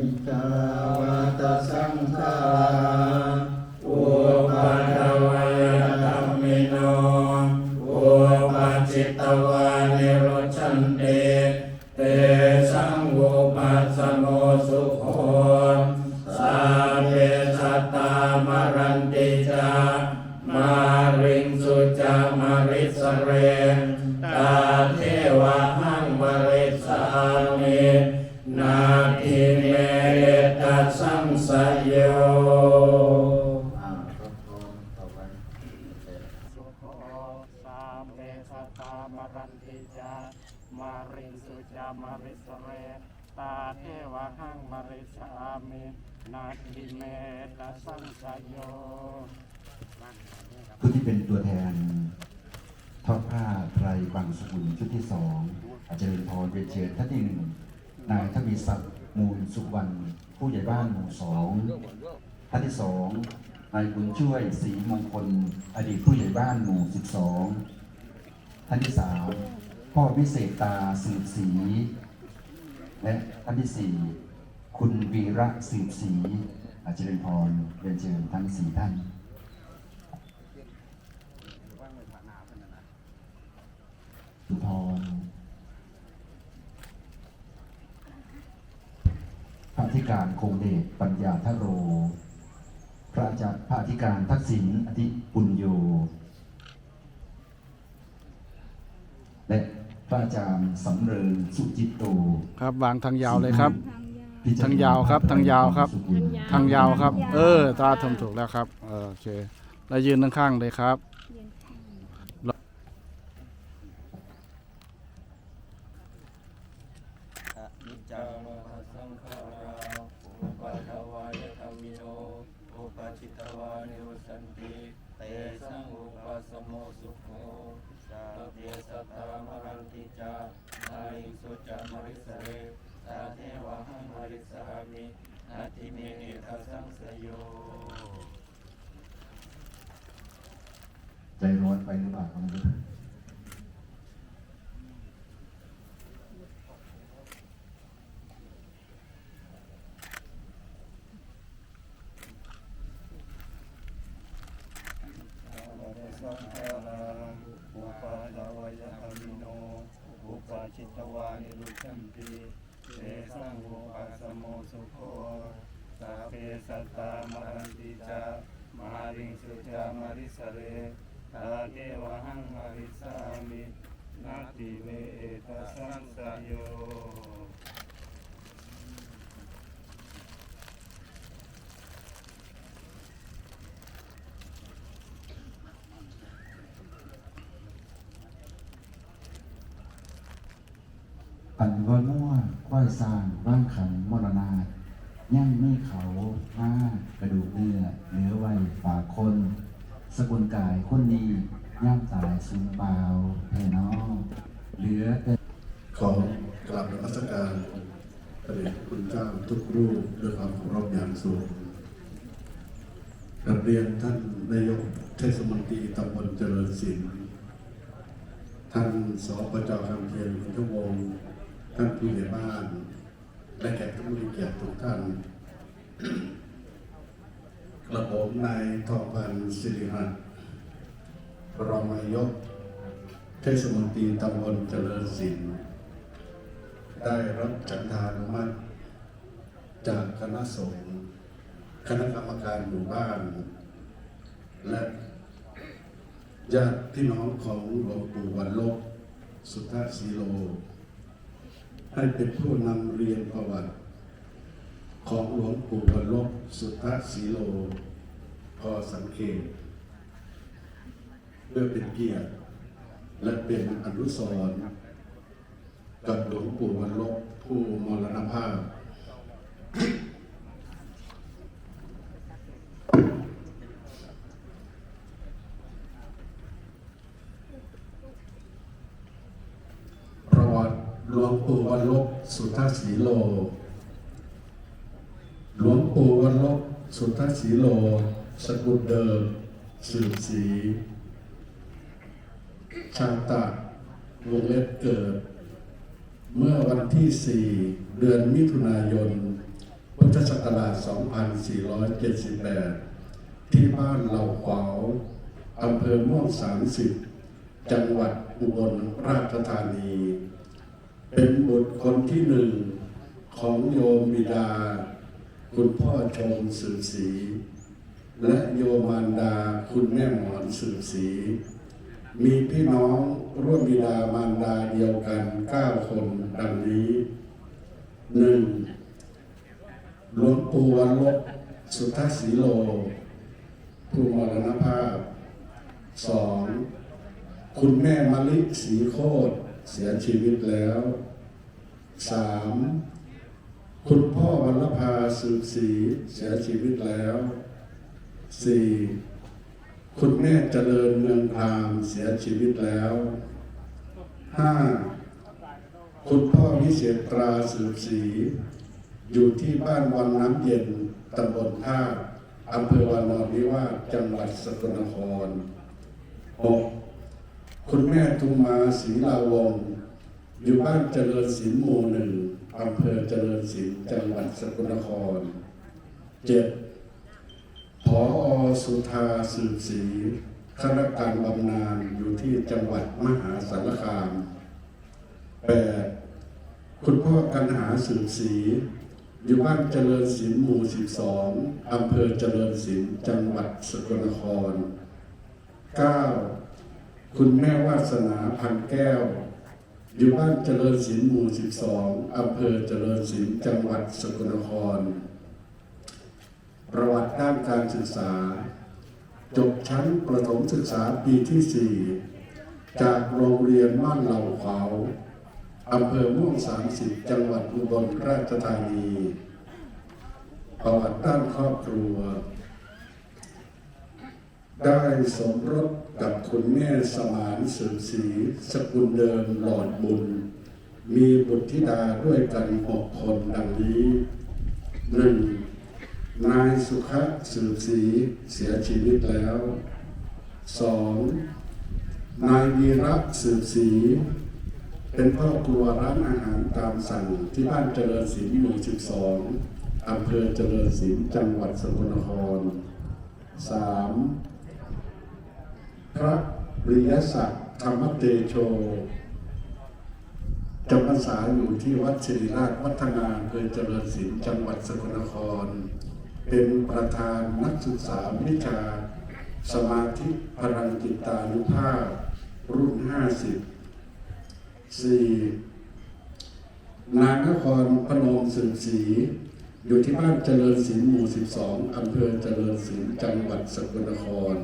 มิจ เมสัตตามรันติจามาริงสุจามาริสเรตาเทวะหังมาริสามินาทิเมตสังสยโยผู้ที่เป็นตัวแทนทอดผ้าไตรบางสกุลชุดที่สองอาจารย์พรเรียนเชิญท่านที่หนึ่งนายทวีศักดิ์มูลสุวรรณผู้ใหญ่บ้านหมู่สองท่านที่สองนายบุญช่วยศรีมงคล อดีตผู้ใหญ่บ้านหมู่สิบสอง ท่านที่สามพ่อวิเศษตาสืบศรีและท่านที่สี่คุณวีระสืบศรีอาจารย์พรเรียนเชิญทั้งสี่ท่านสุพรพระธิการคงเดชปัญญาทโร พระอาจารย์พระธิการทักษิณอธิปุญโย และ พระอาจารย์สำเริงสุจิตโตครับวางทางยาวเลยครับ พิจรณทางยาวครับทางยาวครับ สุกุลทางยาวครับ เออ ตาทำถูกแล้วครับเออโอเค แล้วยืนข้างๆเลยครับ อะนิจจังวะสังขาราอุปาทวายธรรมิโนอุปาจิตวานิวสันติเตสังอุปัสสโมสุโขสาเทสัตตามรันติ จานาริงสุจามริสเรตาเทวะหังมริสามิอาทิเมเอทัสังสโย ใจร้อนไปหรือเปล่าครับไม่รู้ สังฆาราอุปาทวายธรรมิโนอุปา จิตวานิรุชันติเตสังอุปัสสโมสุโคสาเพสัตตามรันติจามาริงสุจามาริสเรตาเทวะหังมาริสามินาติเวตสังสยโย ปันว่ามั่วควายสร้างร่างขันมรณาย่างมีเขาห้ากระดูกเนื้อเหลือไว้ฝากคน สกุลกายคนนี้ย่างตายสูญเปล่าแพ่นองเหลือแต่ขอกราบนมัสการพระเดชคุณเจ้าทุกรูปด้วยความเคารพอย่างสูงกราบเรียนท่านนายกเทศมนตรีตำบลเจริญศิลป์ท่านสปจคำเทียนคุณทวงศ์ ท่านผู้ใหญ่บ้าน และแขกผู้มีเกียรติทุกท่านกระผมนายทองพันธ์สิริรัตน์รองนายก เทศมนตรีตำบลเจริญศิลป์ได้รับจันทานุมัติจากคณะสงฆ์คณะกรรมการหมู่บ้าน และญาติพี่น้องของหลวงปู่วันลบสุทธาสีโล ให้เป็นผู้นำเรียนประวัติ ของหลวงปู่วลบสุทธาสีโล พอสังเกตเพื่อเป็นเกียรติ และเป็นอนุสรณ์กับหลวงปู่วันลบผู้มรณภาพ ประวัติหลวงปู่วันลบสุทธาสีโล หลวงปู่วันลบสุทธาสีโล สกุลเดิมสืบสีชาตะวงเล็บเกิด เมื่อวันที่ 4 เดือนมิถุนายนพพุทธศักราช 2478 ที่บ้านเหล่าขวาวอำเภอม่วง30 จังหวัดอุบลราชธานี เป็นบุตรคนที่หนึ่ง ของโยมบิดา คุณพ่อชมสืบศรีและโยมารดาคุณแม่หมอนสืบศรีมีพี่น้องร่วมบิดามารดาเดียวกันเก้าคนดังนี้หนึ่งหลวงปู่วันลบสุทัศสีโลผู้มรณภาพสองคุณแม่มะลิศีโคตรเสียชีวิตแล้วสาม คุณพ่อวรรภาสืบศรีเสียชีวิตแล้วสี่คุณแม่เจริญเมืองพามเสียชีวิตแล้วห้าคุณพ่อวิเศษตราสืบศรีอยู่ที่บ้านวังน้ำเย็นตำบลท่าอำเภอวานอนนิวาสจังหวัดสกลนครหกคุณแม่ทุมมาศรีลาวง อยู่บ้านเจริญศิลป์หมู่หนึ่ง อำเภอเจริญศิลป์จังหวัดสกลนครเจ็ดผอสุธาสืบศรีข้าราชการบำนาญอยู่ที่จังหวัดมหาสารคาม 8. คุณพ่อกันหาสืบศรีอยู่บ้านเจริญศิลป์หมู่12องอำเภอเจริญศิลป์จังหวัดสกลนคร 9. คุณแม่วาสนาพันแก้ว อยู่บ้านเจริญศิลป์หมู่ 12 อำเภอเจริญศิลป์จังหวัดสกลนคร ประวัติด้านการศึกษา จบชั้นประถมศึกษาปีที่ 4 จากโรงเรียนบ้านเหล่าขาวอำเภอม่วง30จังหวัดอุบลราชธานี ประวัติด้านครอบครัว ได้สมรสกับคุณแม่สมานสืบศรีสกุลเดิมหลอดบุญ มีบุตรธิดาด้วยกันหกคนดังนี้หนึ่งนายสุขะสืบศรีเสียชีวิตแล้วสองนายวีระสืบศรีเป็นพ่อครัวร้านอาหารตามสั่งที่บ้านเจริญศิลป์หมู่12อำเภอเจริญศิลป์จังหวัดสกลนครสาม พระปริยศักดิ์ธรรมเตโชจำพรรษาอยู่ที่วัดศิริราชวัฒนาอำเภอเจริญศิลป์จังหวัดสกลนคร เป็นประธานนักศึกษาวิชา สมาธิพลังจิตานุภาพ รุ่น 50 4. นางนครพนมสืบศรีอยู่ที่บ้านเจริญศิลป์หมู่ 12 อำเภอเจริญศิลป์จังหวัดสกลนคร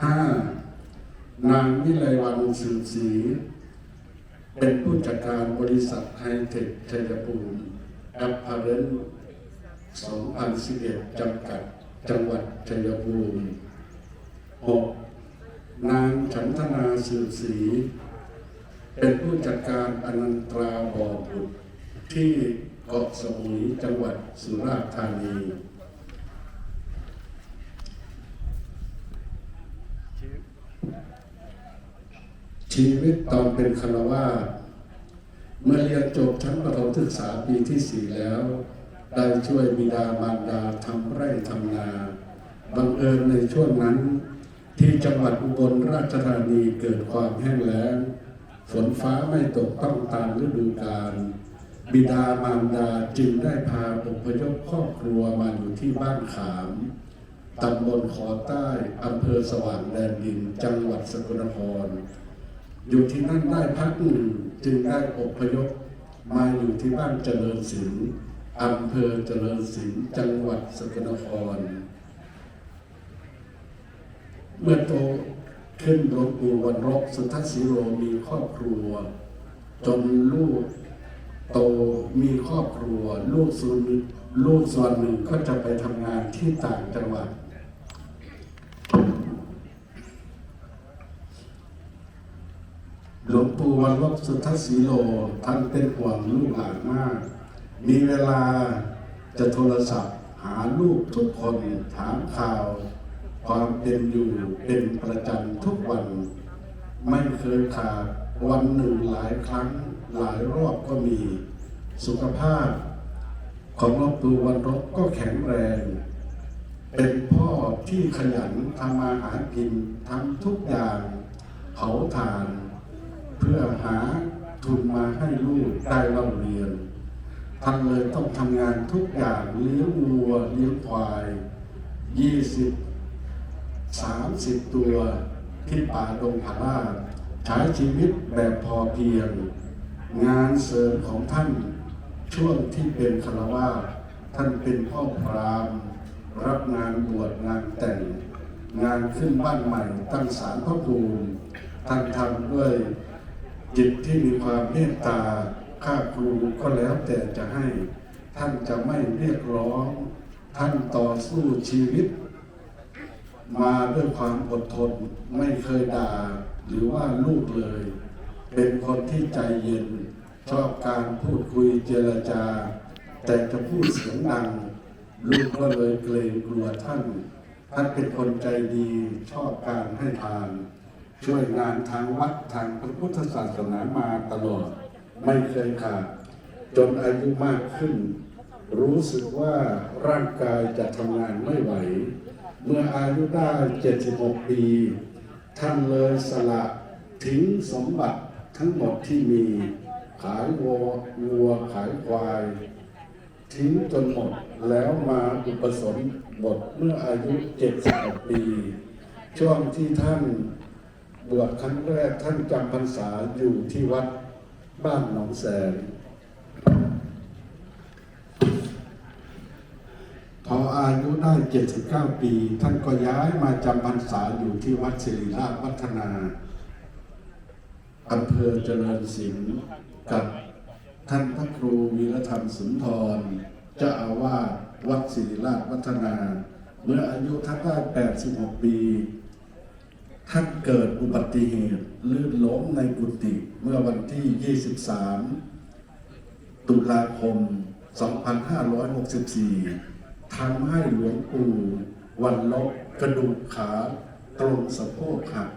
5. นางวิไลวันสืบศรีเป็นผู้จัดการบริษัทไฮเทคชัยภูมิแอปพาเรน2011 จำกัด จังหวัดชัยภูมิ 6. นางฉันทนาสืบศรีเป็นผู้จัดการอนันตราบ่อบุตรที่เกาะสมุยจังหวัดสุราษฎร์ธานี ชีวิตตอนเป็นคารวาสเมื่อเรียนจบชั้นประถมศึกษาปีที่สี่แล้ว ได้ช่วยบิดามารดาทำไร่ทำนาบังเอิญในช่วงนั้น ที่จังหวัดอุบลราชธานีเกิดความแห้งแล้ง ฝนฟ้าไม่ตกต้องตามฤดูกาลบิดามารดาจึงได้พาอพยพครอบครัวมาอยู่ที่บ้านขามตำบลขอใต้อำเภอสว่างแดนดิน จังหวัดสกลนคร อยู่ที่นั่นได้พักหนึ่งจึงได้อพยพมาอยู่ที่บ้านเจริญศิลป์อำเภอเจริญศิลป์จังหวัดสกลนคร เมื่อโตขึ้นหลวงปู่วันรบสุทัศสีโรมีครอบครัว จนลูกโตมีครอบครัว ลูกส่วนลูกส่วนหนึ่งก็จะไปทำงานที่ต่างจังหวัด ปูวันลบสุทัศน์สีโลท่านเป็นห่วงลูกหลานมาก มีเวลาจะโทรศัพท์หาลูกทุกคนถามข่าว ความเป็นอยู่เป็นประจำทุกวัน ไม่เคยขาดวันหนึ่งหลายครั้งหลายรอบก็มี สุขภาพ ของลวงปู่วันรบก็แข็งแรง เป็นพ่อที่ขยันทำมาหากินทำทุกอย่างเผาถ่าน เพื่อหาทุนมาให้ลูกได้ร่ำเรียนท่านเลยต้องทำงานทุกอย่างเลี้ยงวัวเลี้ยงควายยี่สิบสามสิบตัวที่ป่าดงผาลาใช้ชีวิตแบบพอเพียง งานเสริมของท่านช่วงที่เป็นคารวาท่านเป็นพ่อพรามรับงานบวชงานแต่ง งานขึ้นบ้านใหม่ตั้งศาลพระภูมิท่านทำด้วย จิตที่มีความเมตตาค่าครูก็แล้วแต่จะให้ ท่านจะไม่เรียกร้อง ท่านต่อสู้ชีวิต มาด้วยความอดทนไม่เคยด่าหรือว่าลูกเลย เป็นคนที่ใจเย็น ชอบการพูดคุยเจรจา แต่จะพูดเสียงดัง ลูกก็เลยเกรงกลัวท่าน ท่านเป็นคนใจดีชอบการให้ทาน ช่วยงานทางวัดทางพระพุทธศาสนามาตลอด ไม่เคยขาดจนอายุมากขึ้น รู้สึกว่าร่างกายจะทำงานไม่ไหว เมื่ออายุได้ 76 ปี ท่านเลยสละทิ้งสมบัติทั้งหมดที่มี ขายวัววัวขายควาย ทิ้งจนหมดแล้วมาอุปสมบทเมื่ออายุ 76 ปี ช่วงที่ท่าน บวชครั้งแรกท่านจำพรรษาอยู่ที่วัดบ้านหนองแสนพออายุได้ 79 ปี ท่านก็ย้ายมาจำพรรษาอยู่ที่วัดศิริราชวัฒนาอำเภอเจริญศิลป์กับท่านพระครูวีรธรรมสุนทรเจ้าอาวาสวัดศิริราชวัฒนา เมื่ออายุท่านได้86 ปี ท่านเกิดอุบัติเหตุลื่นล้มในกุฏิเมื่อวันที่ 23 ตุลาคม 2564 ทำให้หลวงปู่วันลบกระดูกขาตรงสะโพกหัก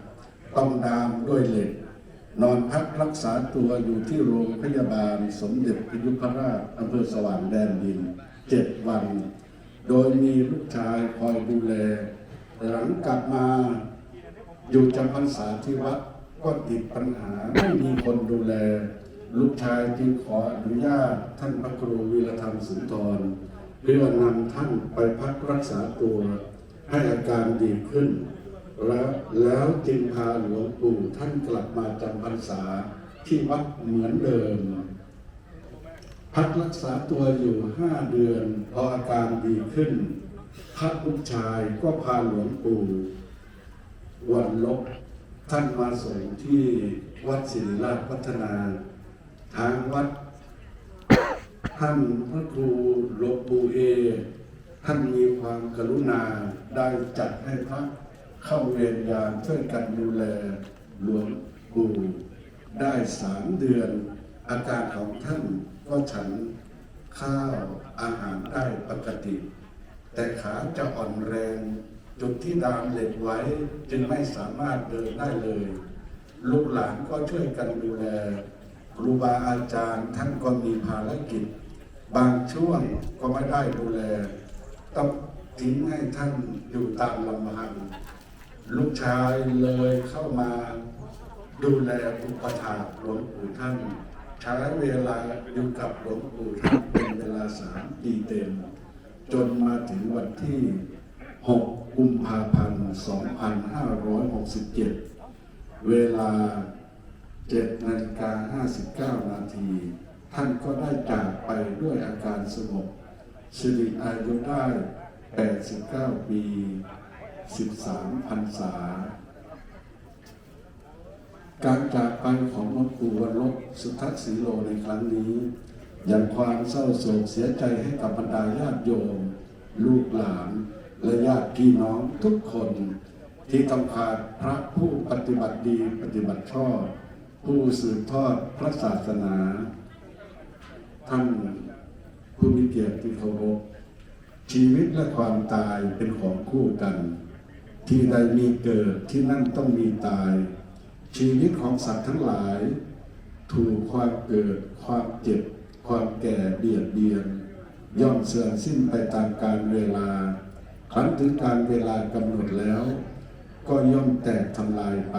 ต้องดามด้วยเหล็ก นอนพักรักษาตัวอยู่ที่โรงพยาบาลสมเด็จพยุพราชอำเภอสว่างแดนดินเจ็ดวัน โดยมีลูกชายคอยดูแล หลังกลับมา อยู่จำพรรษาที่วัดก็ติดปัญหาไม่มีคนดูแล ลูกชายจึงขออนุญาตท่านพระครูวีรธรรมสุนทรเพื่อนำท่านไปพักรักษาตัว ให้อาการดีขึ้น แล้วแล้วจึงพาหลวงปู่ท่านกลับมาจำพรรษาที่วัดเหมือนเดิม พักรักษาตัวอยู่ห้าเดือนพออาการดีขึ้นพักลูกชายก็พาหลวงปู่ วันลบท่านมาส่งที่วัดศิริราชพัฒนาทางวัด ท่านพระครูหลวงปู่เอ ท่านมีความกรุณาได้จัดให้พระเข้าเวรยามช่วยกันดูแลหลวงปู่ได้สามเดือน อาการของท่านก็ฉันข้าวอาหารได้ปกติ แต่ขาจะอ่อนแรง จุดที่ดามเหล็กไว้จึงไม่สามารถเดินได้เลย ลูกหลานก็ช่วยกันดูแลครูบาอาจารย์ท่านก็มีภารกิจ บางช่วงก็ไม่ได้ดูแล ต้องทิ้งให้ท่านอยู่ตามลำพังลูกชายเลยเข้ามาดูแลอุปถาหลวงปู่ท่านใช้เวลาอยู่กับหลวงปู่ท่านเป็นเวลาสามปีเต็ม จนมาถึงวันที่ 6 กุมภาพันธ์ 2567 เวลา 7นาฬิกา59 นาที ท่านก็ได้จากไปด้วยอาการสงบสิริอายุได้ 89 ปี 13พรรษา การจากไปของหลวงปู่วันลบสุทัศน์ศรีโลในครั้งนี้ ยังความเศร้าโศกเสียใจให้กับบรรดาญาติโยม ลูกหลาน และญาติพี่น้องทุกคนที่ต้องขาดพระผู้ปฏิบัติดีปฏิบัติชอบผู้สืบทอดพระศาสนา ท่านผู้มีเกียรติเคารพชีวิตและความตายเป็นของคู่กัน ที่ใดมีเกิดที่นั่นต้องมีตาย ชีวิตของสัตว์ทั้งหลาย ถูกความเกิด ความเจ็บ ความแก่เบียดเบียน ย่อมเสื่อมสิ้นไปตามกาลเวลา ครั้นถึงการเวลากำหนดแล้ว ก็ย่อมแตกทำลายไป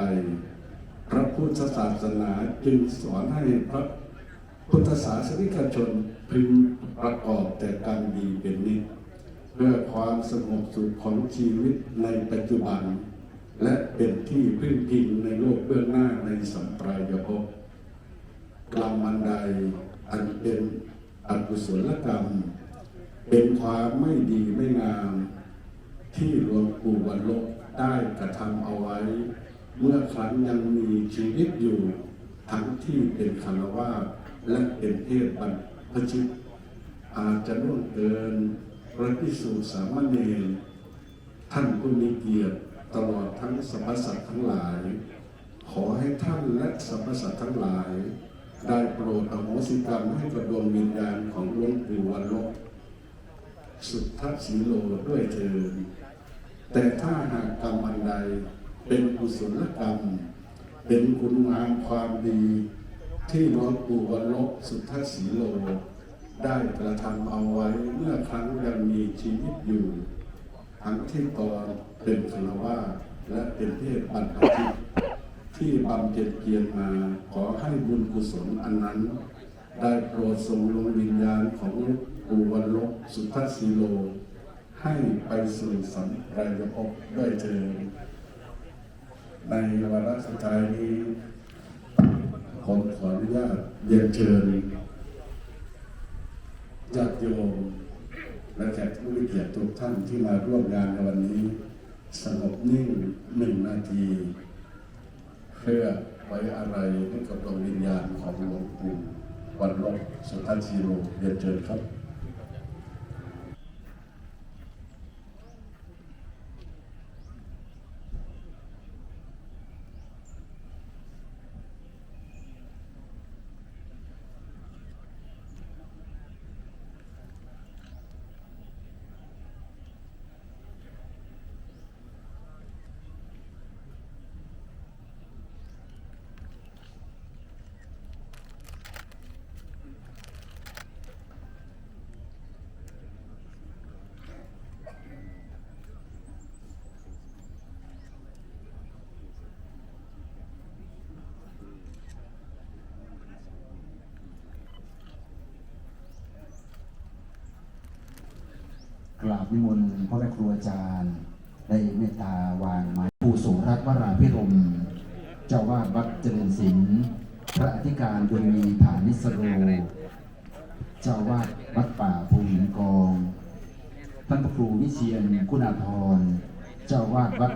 พระพุทธศาสนาจึงสอนให้พระพุทธศาสนิกชนพึงประกอบแต่กรรดีเป็นนิจเพื่อความสงบสุขของชีวิตในปัจจุบัน และเป็นที่พึ่งพิงในโลกเบื้องหน้าในสัมปรายภพกรรมอันใดอันเป็นอกุศลกรรม เป็นความไม่ดีไม่งาม ที่หลวงปู่วันลบได้กระทำเอาไว้ เมื่อครั้งยังมีชีวิตอยู่ ทั้งที่เป็นคารวาสและเป็นเพบรรพชิต อาจจะล่วงเกินพระพิสุสามเณรท่านผู้มีเกียรติตลอดทั้งสรรพสัตว์ทั้งหลาย ขอให้ท่านและสรรพสัตว์ทั้งหลาย ได้โปรดอโหสิกรรมให้กับดวงวิญญาณของหลวงปู่วันลบสุทธัสีโลด้วยเถิด แต่ถ้าหากกรรมอันใดเป็นกุศลกรรม เป็นคุณงามความดีที่หลวงปู่วันลบสุทธัสีโล ได้กระทำเอาไว้เมื่อครั้งยังมีชีวิตอยู่ ทั้งที่ตอนเป็นคารวาสและเป็นเทพบรรพชิตที่บำเพ็ญเพียรมาขอให้บุญกุศลอันนั้น ได้โปรดส่งดวงวิญญาณของปู่วันลบสุทัศสีโล ให้ไปสู่สัมรายภพด้วยเถิดในวาระสุดท้ายนี้ผมขออนุญาตเรียนเชิญญาติโยมและแขกผู้มีเกียรติทุกท่านที่มาร่วมงานในวันนี้ สงบนิ่งหนึ่งนาที เพื่อไว้อะไรให้กับดวงวิญญาณของหลวงปู่วันลบสุทัศน์ซีโรเรียนเชิญครับ กราบ นิมนต์พ่อแม่ครูอาจารย์ ได้เมตตาวางไม้ผู้สูงรักวราพิรม เจ้าวาดวัดเจริญศิลป์พระอธิการบุญมีฐานิสโร เจ้าวาดวัดป่าภูหินกอง ท่านพระครูวิเชียนคุณาภรณ์เจ้าวาดวัด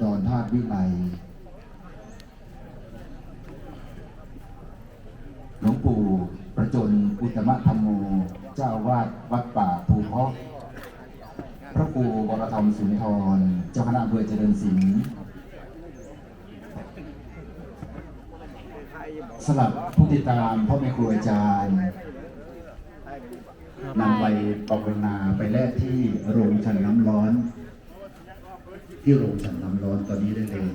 ดอนธาตุวิไลหลวงปู่ประจนอุตตมธรรมโม เจ้าวาดวัดป่าภูเพาะ พระครูวรธรรมสุนทร เจ้าคณะอำเภอเจริญศิลป์สลับผู้ติดตามพ่อแม่ครูอาจารย์นำไปปรารนาไปแลกที่โรงฉันน้ำร้อน ที่โรงฉันน้ำร้อนตอนนี้ได้เลย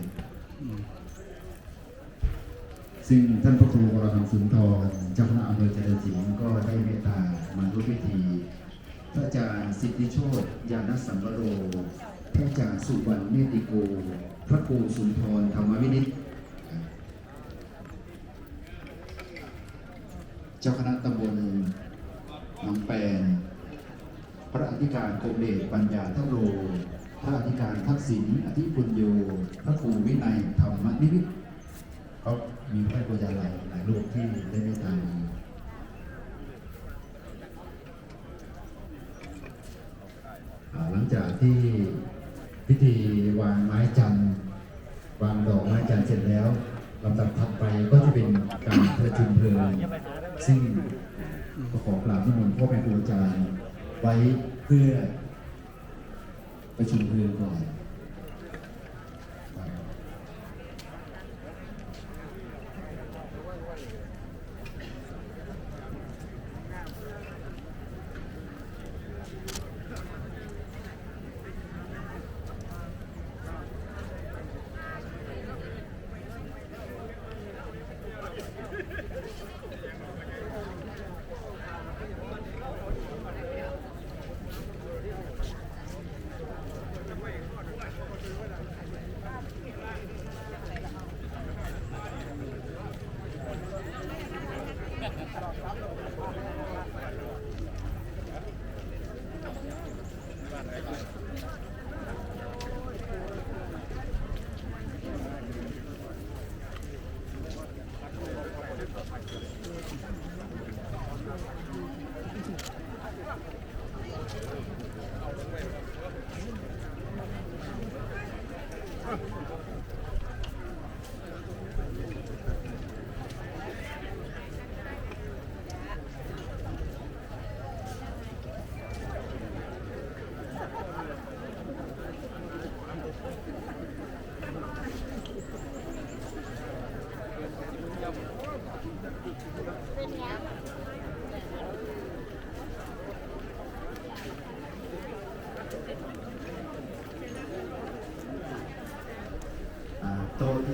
ซึ่งท่านพระครูวรธรรมสุนทรเจ้าคณะอำเภอเจริญศิลป์ก็ได้เมตตามาร่วมพิธี ระอาจารย์สิทธิโชตยานสัมวโร พระอาจารย์สุวรรณเนติโก พระครูสุนทรธรรมวินิตเจ้าคณะตำบลหนองแปน พระอธิการโกเดชปัญญาทโร พระอธิการทักษิณอธิปุญโย พระครูวินัยธรรมนิมิตรก็มีพระโกยาหลายหลายรูปที่ได้เมตตามาอ่า หลังจากที่พิธีวางไม้จันทร์วางดอกไม้จันทร์เสร็จแล้วลำดับถัดไปก็จะเป็นการประชุมเพลิงซึ่งก็ขอกราบนิมนต์พ่อแม่ครูอาจารย์ไว้เพื่อประชุมเพลิงก่อน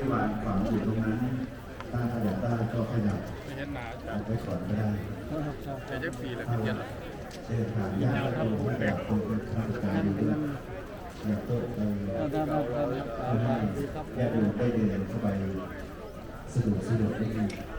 โต๊ะที่วางความอยู่ตรงนั้นถ้าขยับได้ก็ขยับไม่เห็นหนาเอาไว้ก่อนก็ได้จะยักปีแล้วถ้าที่เจ็ดเดินทางยากก็ดูแบบตัวเป็นข้าราชการอยู่ด้วยอยากโต๊ะไปเพื่อให้ญาติโยมได้เดินเข้าไปสะดวกสะดวกได้อีก